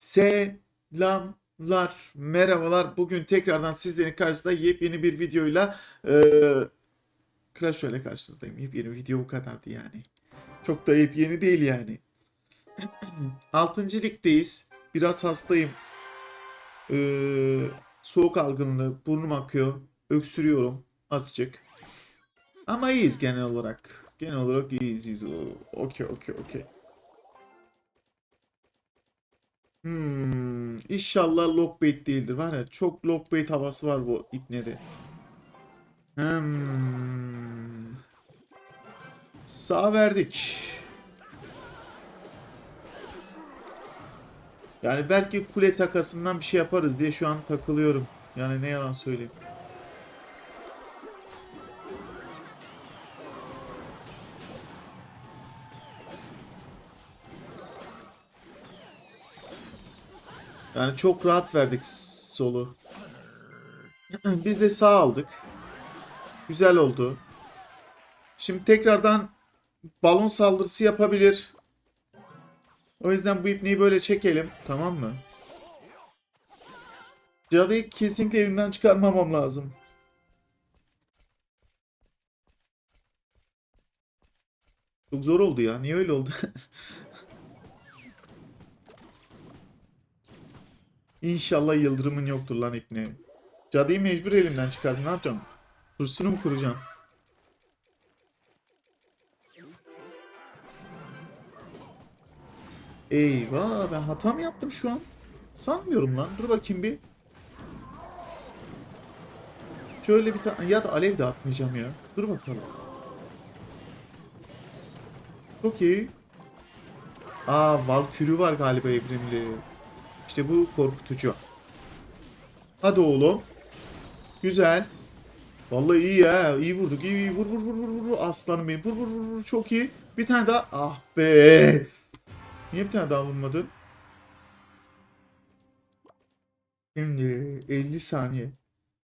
Selamlar, merhabalar. Bugün tekrardan sizlerin karşısında yepyeni bir videoyla eee Clash Royale karşınızdayım. Yepyeni video bu kadardı yani. Çok da yepyeni değil yani. 6. ligdeyiz. Biraz hastayım. Eee, soğuk algınlığı, burnum akıyor, öksürüyorum azıcık. Ama iyiyiz genel olarak. Genel olarak iyiyiz. iyiyiz. Okey, okey, okey. Hmm, inşallah lockbait değildir. Var ya çok lockbait havası var bu ipnede. Hmm. Sağ verdik. Yani belki kule takasından bir şey yaparız diye şu an takılıyorum. Yani ne yalan söyleyeyim. Yani çok rahat verdik solu. Biz de sağ aldık. Güzel oldu. Şimdi tekrardan balon saldırısı yapabilir. O yüzden bu ipneyi böyle çekelim. Tamam mı? Cadıyı kesinlikle elimden çıkarmamam lazım. Çok zor oldu ya. Niye öyle oldu? İnşallah yıldırımın yoktur lan ipne. Cadıyı mecbur elimden çıkardım. Ne yapacağım? Hırsını mı kuracağım? Eyvah ben hata mı yaptım şu an? Sanmıyorum lan. Dur bakayım bir. Şöyle bir tane ya da alev de atmayacağım ya. Dur bakalım. Çok iyi. Aa Valkürü var galiba evrimli. İşte bu korkutucu. Hadi oğlum. Güzel. Vallahi iyi ya. İyi vurduk. İyi, iyi. Vur vur vur vur vur. Aslanım benim. Vur vur vur vur. Çok iyi. Bir tane daha. Ah be. Niye bir tane daha vurmadın? Şimdi 50 saniye.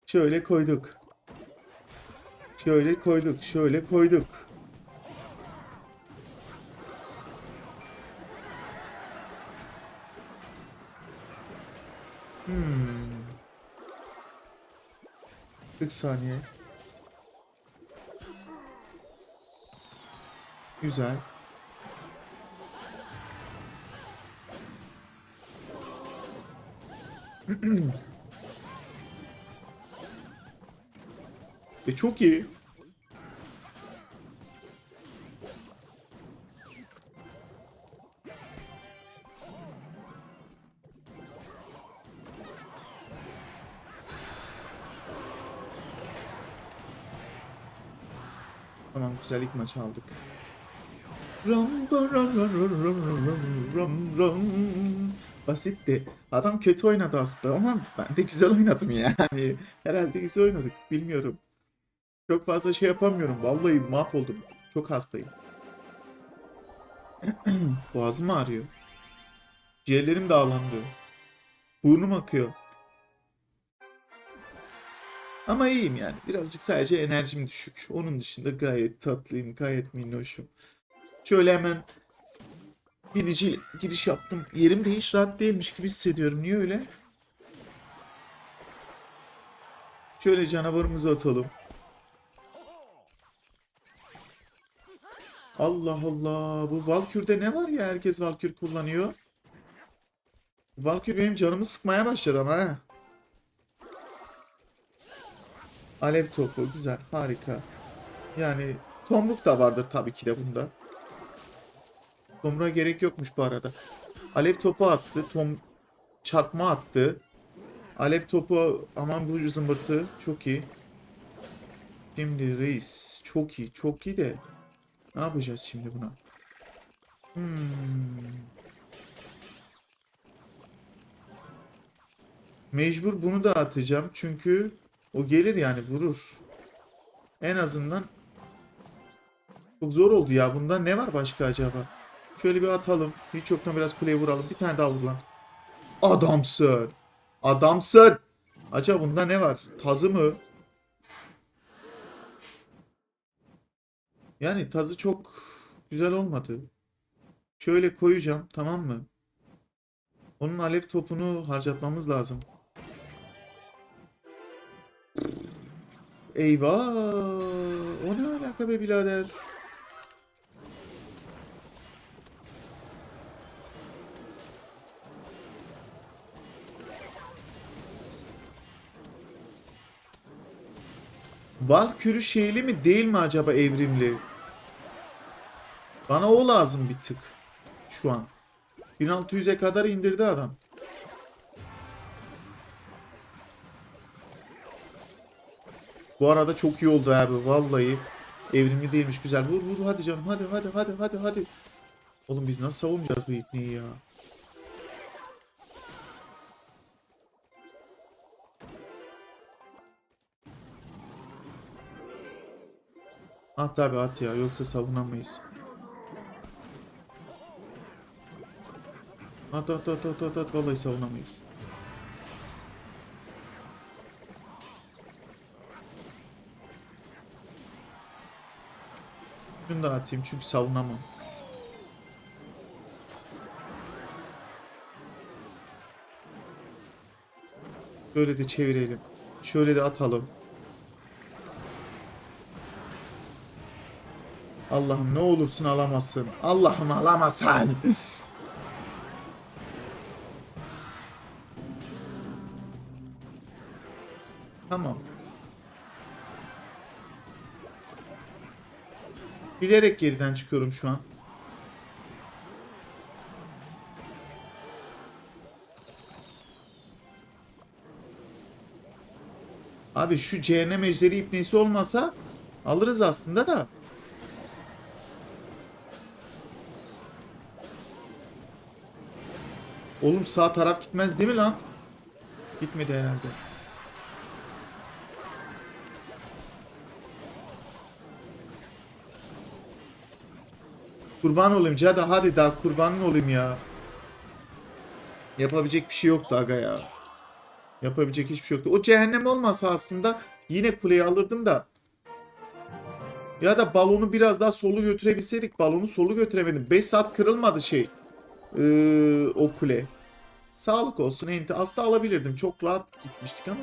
Şöyle koyduk. Şöyle koyduk. Şöyle koyduk. Saniye. Güzel. E çok iyi. Tamam güzel ilk maçı aldık. Ram ram ram ram ram ram ram Basitti. Adam kötü oynadı aslında ama ben de güzel oynadım yani. Herhalde güzel oynadık. Bilmiyorum. Çok fazla şey yapamıyorum. Vallahi mahvoldum. Çok hastayım. Boğazım ağrıyor. Ciğerlerim dağlandı. Burnum akıyor. Ama iyiyim yani. Birazcık sadece enerjim düşük. Onun dışında gayet tatlıyım, gayet minnoşum. Şöyle hemen binici giriş yaptım. Yerim de hiç rahat değilmiş gibi hissediyorum. Niye öyle? Şöyle canavarımızı atalım. Allah Allah. Bu Valkür'de ne var ya? Herkes Valkür kullanıyor. Valkür benim canımı sıkmaya başladı ama ha. Alev topu güzel harika. Yani tomruk da vardır tabii ki de bunda. Tomruğa gerek yokmuş bu arada. Alev topu attı. Tom çarpma attı. Alev topu aman bu zımbırtı çok iyi. Şimdi reis çok iyi çok iyi de ne yapacağız şimdi buna? Hmm. Mecbur bunu da atacağım çünkü o gelir yani vurur. En azından çok zor oldu ya. Bunda ne var başka acaba? Şöyle bir atalım. Hiç yoktan biraz kuleye vuralım. Bir tane daha vur lan. Adamsın. Adamsın. Acaba bunda ne var? Tazı mı? Yani tazı çok güzel olmadı. Şöyle koyacağım tamam mı? Onun alev topunu harcatmamız lazım. Eyvah! O ne alaka be birader? Valkürü şeyli mi değil mi acaba evrimli? Bana o lazım bir tık. Şu an. 1600'e kadar indirdi adam. Bu arada çok iyi oldu abi vallahi. Evrimli değilmiş güzel. Vur vur hadi canım hadi hadi hadi hadi hadi. Oğlum biz nasıl savunacağız bu ipneyi ya? At abi at ya yoksa savunamayız. At at at at at at vallahi savunamayız. Şunu da atayım çünkü savunamam. Böyle de çevirelim. Şöyle de atalım. Allah'ım ne olursun alamasın. Allah'ım alamasan. Bilerek geriden çıkıyorum şu an. Abi şu cehennem ejderi ipnesi olmasa alırız aslında da. Oğlum sağ taraf gitmez değil mi lan? Gitmedi herhalde. Kurban olayım Cada hadi daha kurbanın olayım ya. Yapabilecek bir şey yoktu aga ya. Yapabilecek hiçbir şey yoktu. O cehennem olmasa aslında yine kuleyi alırdım da. Ya da balonu biraz daha solu götürebilseydik. Balonu solu götüremedim. 5 saat kırılmadı şey. Ee, o kule. Sağlık olsun enti. Aslında alabilirdim. Çok rahat gitmiştik ama.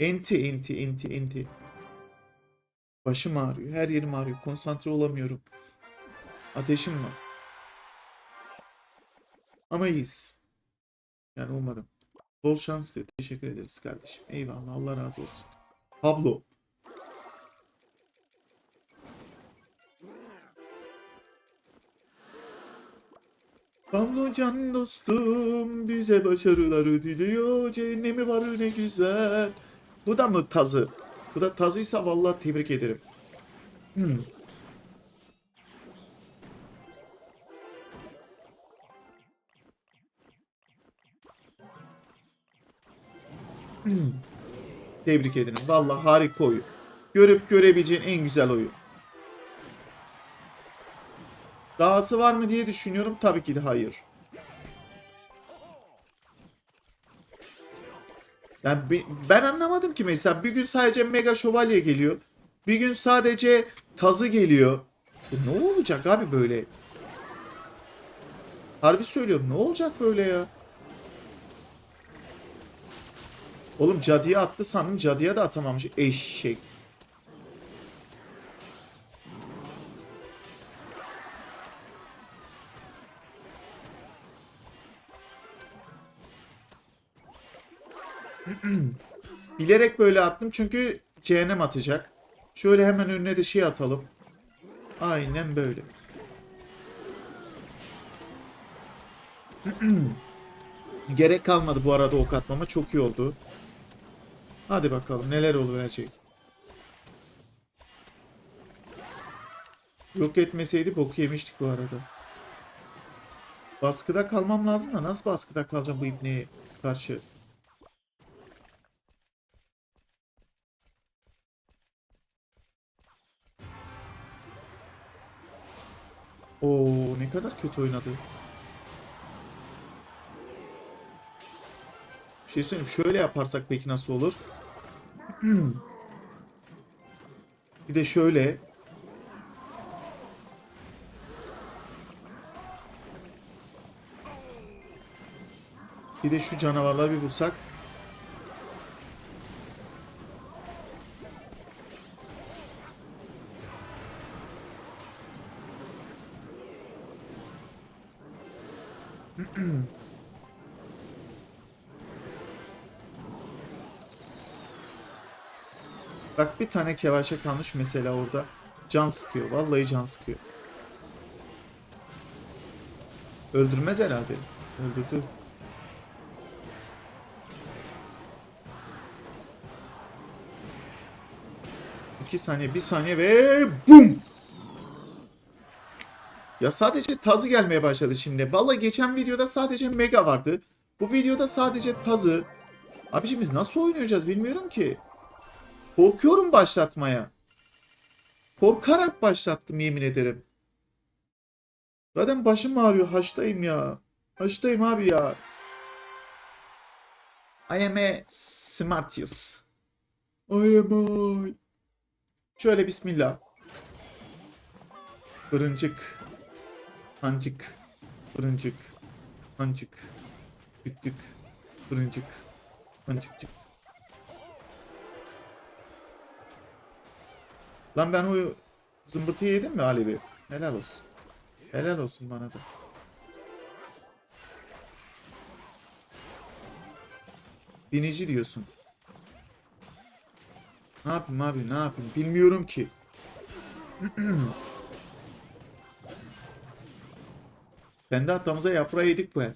Enti enti enti enti. Başım ağrıyor. Her yerim ağrıyor. Konsantre olamıyorum. Ateşim var. Ama iyiyiz. Yani umarım. Bol şans diyor. Teşekkür ederiz kardeşim. Eyvallah. Allah razı olsun. Pablo. Pablo can dostum bize başarıları diliyor. Cehennemi var ne güzel. Bu da mı tazı? Bu da tazıysa vallahi tebrik ederim. Hmm. Hmm. Tebrik ederim. Vallahi harika oyun. Görüp görebileceğin en güzel oyun. Dahası var mı diye düşünüyorum. Tabii ki de hayır. Yani be- ben anlamadım ki mesela bir gün sadece Mega Şövalye geliyor. Bir gün sadece Tazı geliyor. Bu ne olacak abi böyle? Harbi söylüyorum ne olacak böyle ya? Oğlum cadıya attı sanırım cadıya da atamamış eşek. Bilerek böyle attım çünkü cehennem atacak. Şöyle hemen önüne de şey atalım. Aynen böyle. Gerek kalmadı bu arada ok atmama. Çok iyi oldu. Hadi bakalım neler oluverecek. Yok etmeseydi boku yemiştik bu arada. Baskıda kalmam lazım da nasıl baskıda kalacağım bu ibneye karşı? Oo ne kadar kötü oynadı. Bir şey söyleyeyim. Şöyle yaparsak peki nasıl olur? Bir de şöyle. Bir de şu canavarları bir vursak. Bir tane kevaşe kalmış mesela orada. Can sıkıyor. Vallahi can sıkıyor. Öldürmez herhalde. Öldürdü. İki saniye, bir saniye ve bum! Ya sadece tazı gelmeye başladı şimdi. Vallahi geçen videoda sadece mega vardı. Bu videoda sadece tazı. Abiciğim biz nasıl oynayacağız bilmiyorum ki. Korkuyorum başlatmaya. Korkarak başlattım yemin ederim. Zaten başım ağrıyor. Haştayım ya. Haştayım abi ya. I am a smartius. I am a... Şöyle bismillah. Fırıncık. Hancık. Fırıncık. Hancık. Bittik. Fırıncık. Hancıkcık. Lan ben o zımbırtıyı yedim mi Alevi? Helal olsun. Helal olsun bana da. Binici diyorsun. Ne yapayım abi ne yapayım bilmiyorum ki. Kendi hatamıza yaprağı yedik bu el.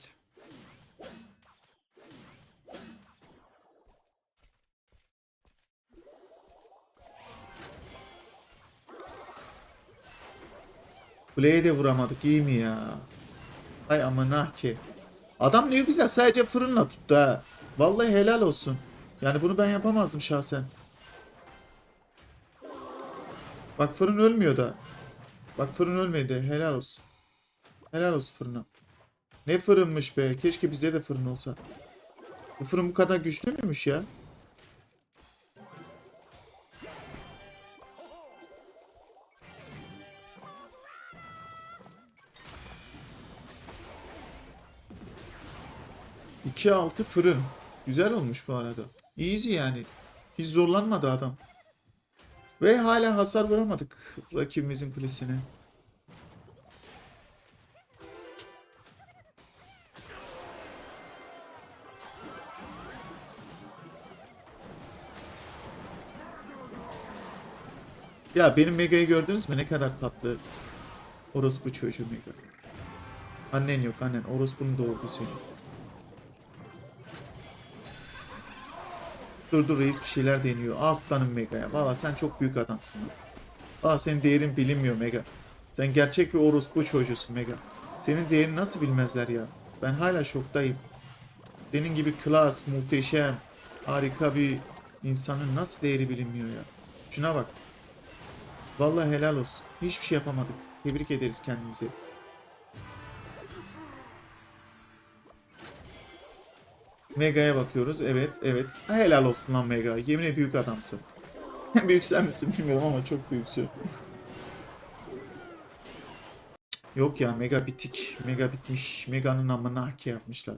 Kuleye de vuramadık iyi mi ya? Ay aman ki. Adam ne güzel sadece fırınla tuttu ha. Vallahi helal olsun. Yani bunu ben yapamazdım şahsen. Bak fırın ölmüyor da. Bak fırın ölmedi. Helal olsun. Helal olsun fırına. Ne fırınmış be. Keşke bizde de fırın olsa. Bu fırın bu kadar güçlü müymüş ya? İki altı fırın. Güzel olmuş bu arada. Easy yani. Hiç zorlanmadı adam. Ve hala hasar vuramadık rakibimizin kulesine. Ya benim Mega'yı gördünüz mü? Ne kadar tatlı. Orospu çocuğu Mega. Annen yok annen. Orospu'nun doğurdu seni. Dur reis bir şeyler deniyor. Aslanım Mega'ya. Valla sen çok büyük adamsın. Valla senin değerin bilinmiyor Mega. Sen gerçek bir orospu çocuğusun Mega. Senin değerini nasıl bilmezler ya? Ben hala şoktayım. Senin gibi klas, muhteşem, harika bir insanın nasıl değeri bilinmiyor ya? Şuna bak. Vallahi helal olsun. Hiçbir şey yapamadık. Tebrik ederiz kendimizi. Mega'ya bakıyoruz. Evet, evet. Helal olsun lan Mega. Yemin büyük adamsın. büyük sen misin bilmiyorum ama çok büyüksün. Yok ya Mega bitik. Mega bitmiş. Mega'nın amına haki yapmışlar.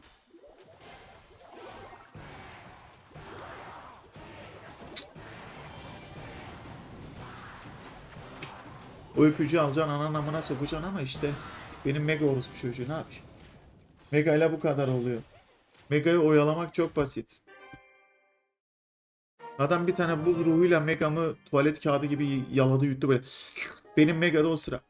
O öpücüğü alacaksın ananın amına sokacaksın ama işte benim Mega orospu çocuğu ne yapayım? Mega ile bu kadar oluyor. Mega'yı oyalamak çok basit. Adam bir tane buz ruhuyla Mega'mı tuvalet kağıdı gibi yaladı yuttu böyle. Benim Mega'da o sıra.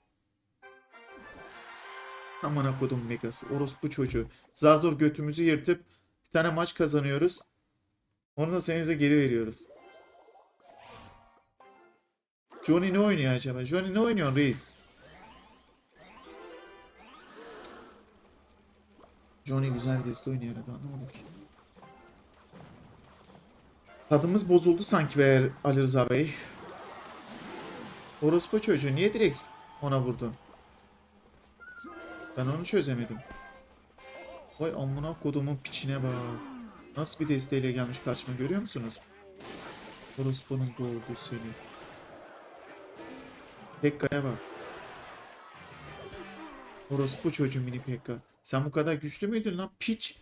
Aman kodum Mega'sı. Orospu çocuğu. Zar zor götümüzü yırtıp bir tane maç kazanıyoruz. Onu da seninize geri veriyoruz. Johnny ne oynuyor acaba? Johnny ne oynuyor reis? Johnny güzel bir deste oynuyor herhalde anlamadım ki. Tadımız bozuldu sanki be Ali Rıza Bey. Orospu çocuğu niye direkt ona vurdun? Ben onu çözemedim. Vay amına kodumun piçine bak. Nasıl bir desteğiyle gelmiş karşıma görüyor musunuz? Orospu'nun doğurdu seni. Pekka'ya bak. Orospu çocuğu mini Pekka. Sen bu kadar güçlü müydün lan piç?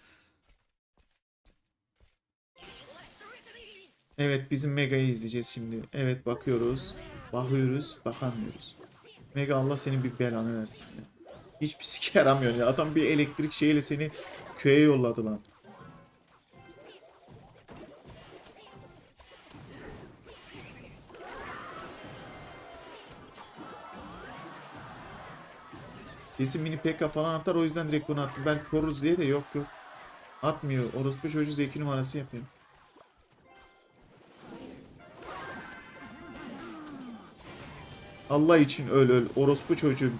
Evet bizim Mega'yı izleyeceğiz şimdi. Evet bakıyoruz. Bakıyoruz. Bakamıyoruz. Mega Allah senin bir belanı versin ya. Hiçbir şey sike yaramıyor ya. Adam bir elektrik şeyiyle seni köye yolladı lan. Kesin mini PK falan atar o yüzden direkt bunu attım. Belki koruruz diye de yok yok. Atmıyor. Orospu çocuğu zeki numarası yapıyor. Allah için öl öl. Orospu çocuğu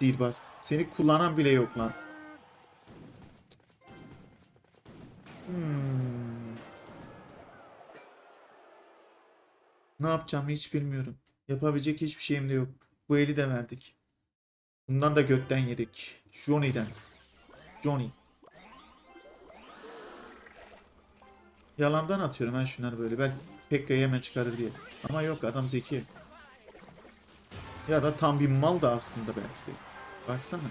Dilbaz. Seni kullanan bile yok lan. Hmm. Ne yapacağımı hiç bilmiyorum. Yapabilecek hiçbir şeyim de yok. Bu eli de verdik. Bundan da götten yedik. Johnny'den. Johnny. Yalandan atıyorum ben şunları böyle. Belki Pekka'yı hemen çıkarır diye. Ama yok adam zeki. Ya da tam bir mal da aslında belki. Baksana.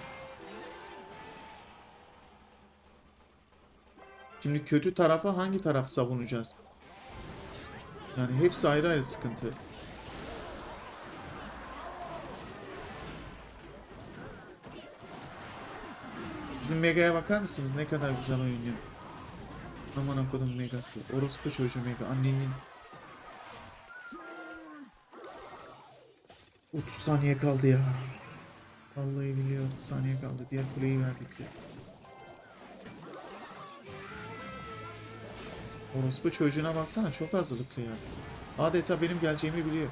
Şimdi kötü tarafa hangi taraf savunacağız? Yani hepsi ayrı ayrı sıkıntı. Bizim Mega'ya bakar mısınız? Ne kadar güzel oynuyor. Aman okudum Mega'sı. Orospu çocuğu Mega. Annenin 30 saniye kaldı ya. Vallahi biliyor 30 saniye kaldı. Diğer kuleyi verdik ya. Orospu çocuğuna baksana çok hazırlıklı ya. Adeta benim geleceğimi biliyor.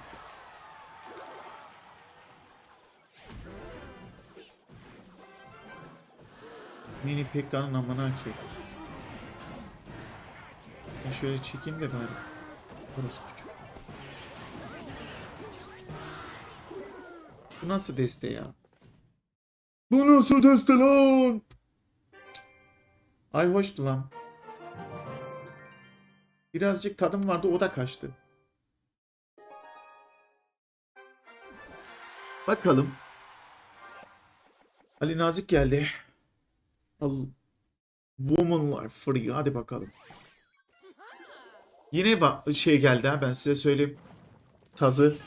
Mini Pekka'nın amına ki. Ben şöyle çekeyim de bari. Orospu çocuğu. Bu nasıl deste ya? Bu nasıl deste lan? Ay hoştu lan. Birazcık tadım vardı o da kaçtı. Bakalım. Ali Nazik geldi. Al. Womanlar free. Hadi bakalım. Yine şey geldi ha ben size söyleyeyim. Tazı.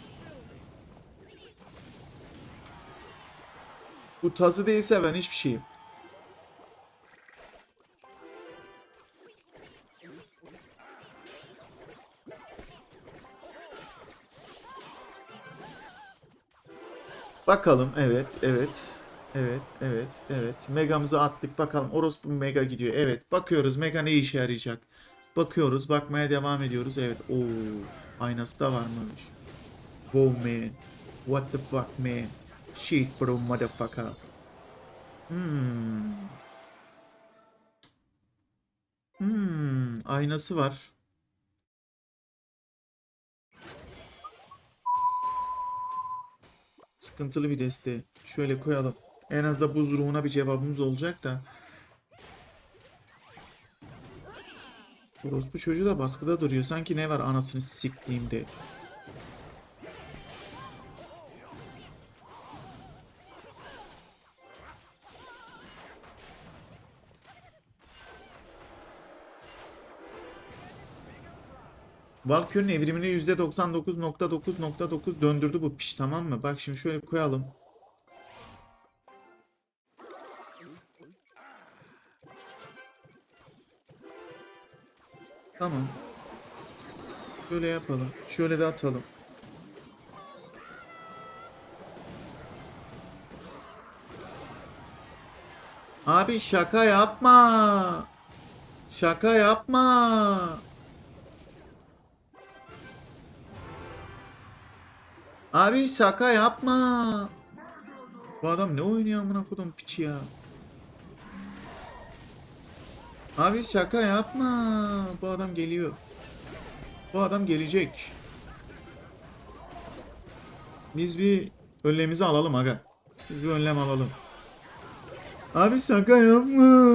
Bu tazı değilse ben hiçbir şeyim. Bakalım evet evet evet evet evet. Megamızı attık. Bakalım orospu mega gidiyor. Evet bakıyoruz. Mega ne işe yarayacak? Bakıyoruz bakmaya devam ediyoruz. Evet o aynası da varmış. Wow man. What the fuck man? Shit bro motherfucker. Hmm. Hmm aynası var. Sıkıntılı bir deste. Şöyle koyalım. En az da buz ruhuna bir cevabımız olacak da. Orospu çocuğu da baskıda duruyor. Sanki ne var anasını siktiğimde. Valkyrie'nin evrimini %99.9.9 döndürdü bu piş tamam mı? Bak şimdi şöyle koyalım. Tamam. Şöyle yapalım. Şöyle de atalım. Abi şaka yapma. Şaka yapma. Abi şaka yapma. Bu adam ne oynuyor amına kodum piçi ya. Abi şaka yapma. Bu adam geliyor. Bu adam gelecek. Biz bir önlemimizi alalım aga. Biz bir önlem alalım. Abi şaka yapma.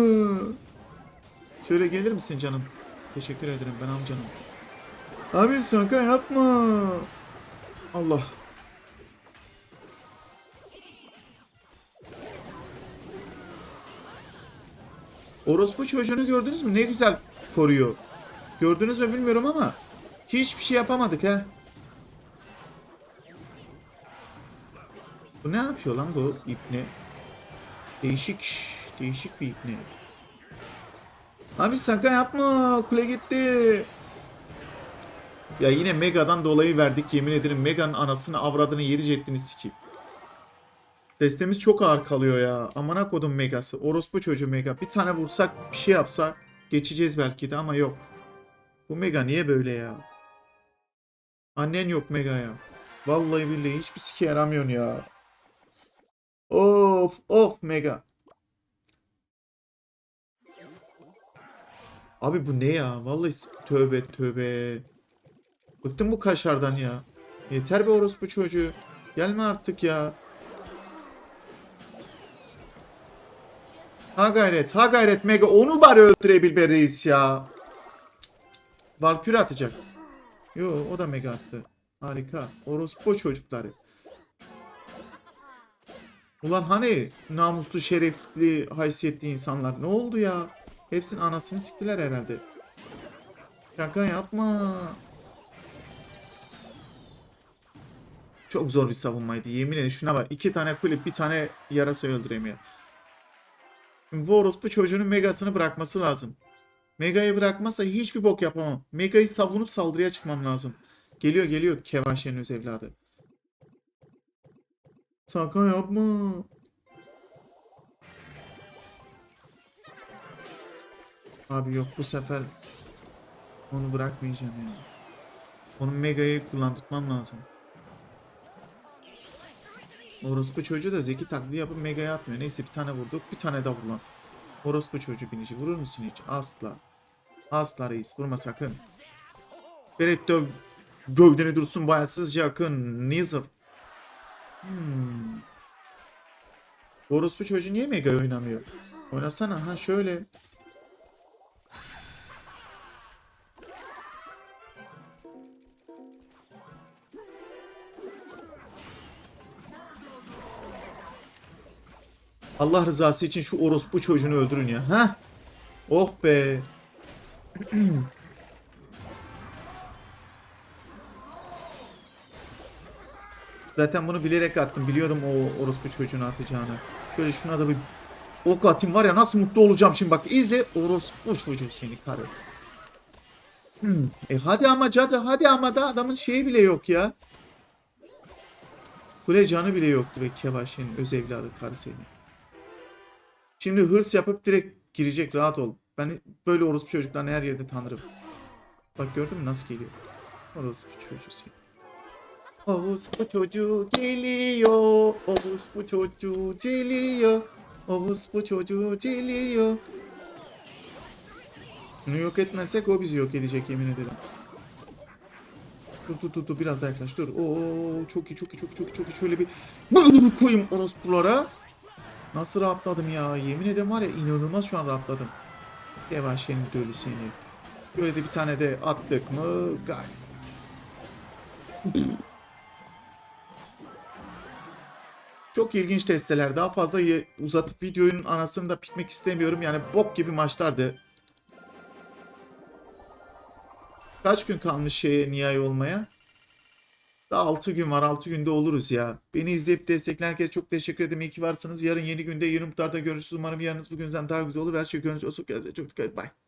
Şöyle gelir misin canım? Teşekkür ederim ben amcanım. Abi şaka yapma. Allah. Orospu çocuğunu gördünüz mü? Ne güzel koruyor. Gördünüz mü bilmiyorum ama Hiçbir şey yapamadık ha. Bu ne yapıyor lan bu ipne? Değişik, değişik bir ipne. Abi sakın yapma. Kule gitti. Ya yine Mega'dan dolayı verdik yemin ederim. Mega'nın anasını avradını yedi jettini sikeyim. Destemiz çok ağır kalıyor ya. Amına kodum Mega'sı. Orospu çocuğu Mega. Bir tane vursak bir şey yapsa geçeceğiz belki de ama yok. Bu Mega niye böyle ya? Annen yok Mega ya. Vallahi billahi hiçbir sike yaramıyorsun ya. Of of Mega. Abi bu ne ya? Vallahi tövbe tövbe. Bıktım bu kaşardan ya. Yeter be orospu çocuğu. Gelme artık ya. Ha gayret, ha gayret Mega onu bari öldürebil be reis ya. Valkyrie atacak. Yo o da Mega attı. Harika. Orospu çocukları. Ulan hani namuslu, şerefli, haysiyetli insanlar. Ne oldu ya? Hepsinin anasını siktiler herhalde. Şaka yapma. Çok zor bir savunmaydı. Yemin ederim şuna bak. iki tane kulüp bir tane yarasa öldüremiyor. Şimdi bu orospu çocuğunun megasını bırakması lazım. Mega'yı bırakmazsa hiçbir bok yapamam. Mega'yı savunup saldırıya çıkmam lazım. Geliyor geliyor Kevaşen'in öz evladı. Sakın yapma. Abi yok bu sefer onu bırakmayacağım ya. Onun Mega'yı kullandırmam lazım. Orospu çocuğu da zeki taklidi yapıp Mega'ya atmıyor. Neyse bir tane vurduk. Bir tane daha vur lan. Orospu çocuğu binici. Vurur musun hiç? Asla. Asla reis. Vurma sakın. Beret döv. Gövdeni dursun bayatsızca yakın. Nizir. Hmm. Orospu çocuğu niye Mega oynamıyor? Oynasana ha şöyle. Allah rızası için şu orospu çocuğunu öldürün ya. Ha? Oh be. Zaten bunu bilerek attım. Biliyordum o orospu çocuğunu atacağını. Şöyle şuna da bir ok atayım var ya nasıl mutlu olacağım şimdi bak. izle orospu çocuğu seni karı. Hmm. E hadi ama cadı hadi ama da adamın şeyi bile yok ya. Kule canı bile yoktu be Kevaş'ın öz evladı karı seni. Şimdi hırs yapıp direkt girecek rahat ol. Ben böyle orospu çocuklarını her yerde tanırım. Bak gördün mü nasıl geliyor? Orospu çocuğu. Orospu çocuğu geliyor. Orospu çocuğu geliyor. Orospu çocuğu geliyor. Bunu yok etmezsek o bizi yok edecek yemin ederim. Dur dur dur, dur biraz daha yaklaş dur. Oo çok iyi çok iyi çok iyi çok iyi şöyle bir koyayım orospulara. Nasıl rahatladım ya yemin ederim var ya inanılmaz şu an rahatladım. Yavaşyenin dölü seni. Böyle de bir tane de attık mı gayet. Çok ilginç testeler. Daha fazla uzatıp videonun anasını da pikmek istemiyorum. Yani bok gibi maçlardı. Kaç gün kalmış şeye nihai olmaya? Daha 6 gün var. 6 günde oluruz ya. Beni izleyip destekleyen herkese çok teşekkür ederim. İyi ki varsınız. Yarın yeni günde yeni muhtarda görüşürüz. Umarım yarınız bugünden daha güzel olur. Her şey gönlünüzce olsun. Çok dikkat edin. Bye.